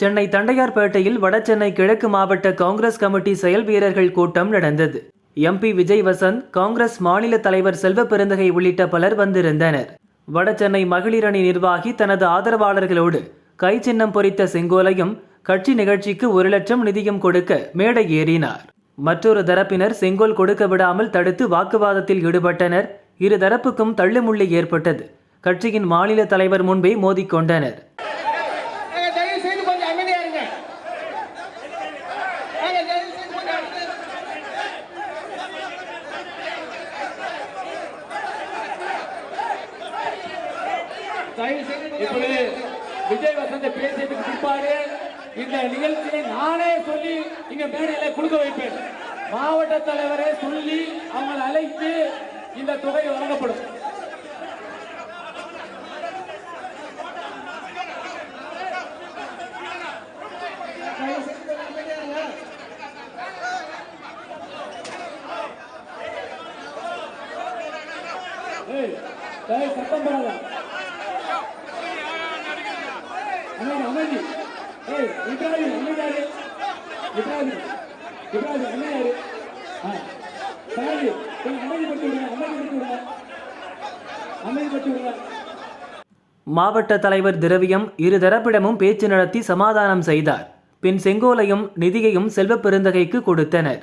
சென்னை தண்டையார்பேட்டையில் வடசென்னை கிழக்கு மாவட்ட காங்கிரஸ் கமிட்டி செயல் வீரர்கள் கூட்டம் நடந்தது. எம்பி விஜய் வசந்த் காங்கிரஸ் மாநில தலைவர் செல்வ பெருந்தகை உள்ளிட்ட பலர் வந்திருந்தனர். வடசென்னை மகளிர் அணி நிர்வாகி தனது ஆதரவாளர்களோடு கை சின்னம் பொறித்த செங்கோலையும் கட்சி நிகழ்ச்சிக்கு ஒரு லட்சம் நிதியும் கொடுக்க மேடை ஏறினார். மற்றொரு தரப்பினர் செங்கோல் கொடுக்க விடாமல் தடுத்து வாக்குவாதத்தில் ஈடுபட்டனர். இரு தரப்புக்கும் தள்ளுமுள்ளி ஏற்பட்டது. கட்சியின் மாநில தலைவர் முன்பே மோதிக்கொண்டனர் இப்பொழுது விஜய் வசந்த பேசியதுக்கு பிற்பாடு இந்த நிகழ்ச்சியை நானே சொல்லி இங்க மேடையில கொடுக்க வைப்பேன். மாவட்ட தலைவரை சொல்லி அவங்களை அழைத்து இந்த தொகை வழங்கப்படும். சத்தம் அமைதி ஏய் இப்ராஹிம் இப்ராஹிம் இப்ராஹிம் சாரி விடுங்க விடுங்க விடுங்க மாவட்ட தலைவர் திரவியம் இரு தரப்பிடமும் பேச்சு நடத்தி சமாதானம் செய்தார். பின் செங்கோலையும் நிதியையும் செல்வ பெருந்தகைக்கு கொடுத்தனர்.